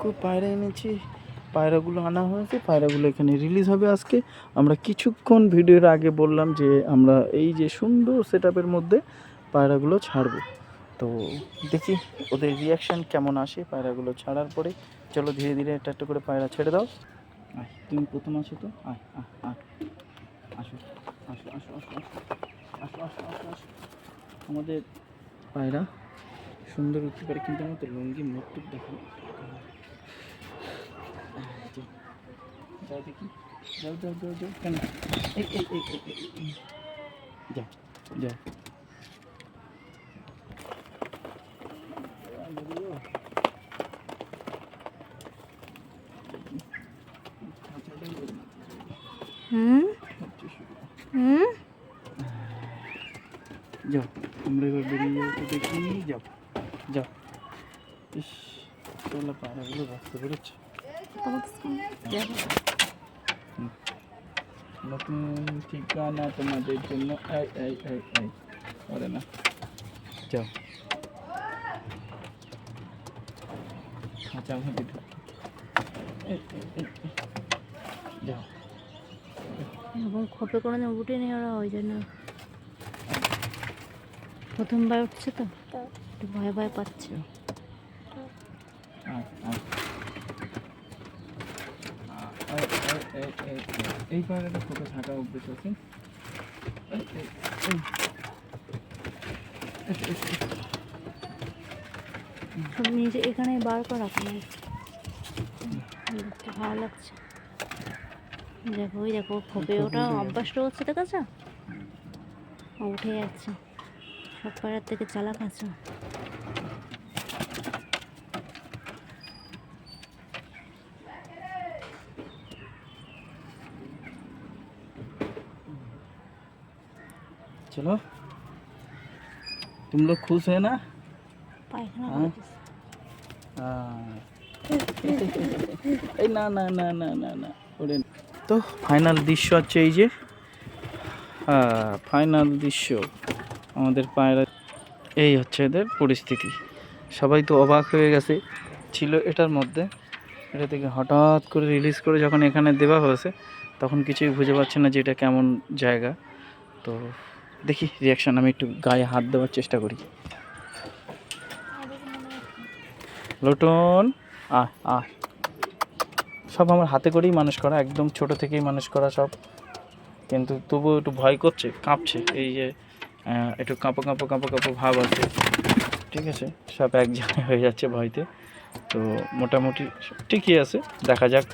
খুব পায়রা এনেছি, পায়রাগুলো আনা হয়েছে, পায়রাগুলো এখানে রিলিজ হবে আজকে। আমরা কিছুক্ষণ ভিডিওর আগে বললাম যে আমরা এই যে সুন্দর সেট মধ্যে পায়রাগুলো ছাড়বো। তো দেখি ওদের রিয়াকশান কেমন আসে পায়রাগুলো ছাড়ার পরে। চলো ধীরে ধীরে একটা একটা করে পায়রা ছেড়ে দাও। আয়, তুমি প্রথম আসো তো? আয় আসো আসো আসো আমাদের পায়রা সুন্দর উঠতে পারে কিন্তু আমার তো লুঙ্গি মুখ দেখো যাও দেখি। যাও যাও যাও যাও কেন। যাও যাও হুম? হুম? যাও তোমরা এবার বেরিয়ে যাও তো দেখি যাও যাও। ইস চলো পাড়াগুলো পেরেছ যাব নতুন ঠিকানা তোমাদের জন্য। এই এই এই এই। করে না। যাও। এই, এই, এই। যাও। এবং খোপে কোনো দিন উঠেনি ওরা ওই জন্য। প্রথমবার উঠছে তো? একটু ভয় ভয় পাচ্ছে। আয়, এই পাহাড়ের ফোকাস হাঁটা অভ্যেস আছে? নিজে এখানে বার করা ভালো লাগছে। দেখো ওই দেখো খোপে ওটা অভ্যাসটা হচ্ছে দেখাচ্ছ উঠে যাচ্ছে। সব পাড়ার থেকে চালাক আছে। चलो तुम लोग खुश है ना পায়খানা হ্যাঁ। করে দিছে। हाँ। এই না না না না না না ওরে না। তো ফাইনাল দৃশ্য হচ্ছে এই যে হ্যাঁ ফাইনাল দৃশ্য আমাদের পায়রা এই হচ্ছে এদের পরিস্থিতি সবাই তো অবাক হয়ে গেছে ছিল এটার মধ্যে এটা থেকে হঠাৎ করে রিলিজ করে যখন এখানে দেওয়া হয়েছে তখন কিছুই বুঝে পাচ্ছে না যে এটা কেমন জায়গা তো দেখি রিয়াকশান আমি একটু গায়ে হাত দেওয়ার চেষ্টা করি। লোটন, আয় আয়। সব আমার হাতে করেই মানুষ করা, একদম ছোট থেকেই মানুষ করা সব। কিন্তু তবুও একটু ভয় করছে, কাঁপছে, এই যে একটু কাঁপো কাঁপো কাঁপো কাঁপো ভাব আছে। ঠিক আছে, সব এক জায়গায় হয়ে যাচ্ছে ভয়তে। তো মোটামুটি ঠিকই আছে, দেখা যাক।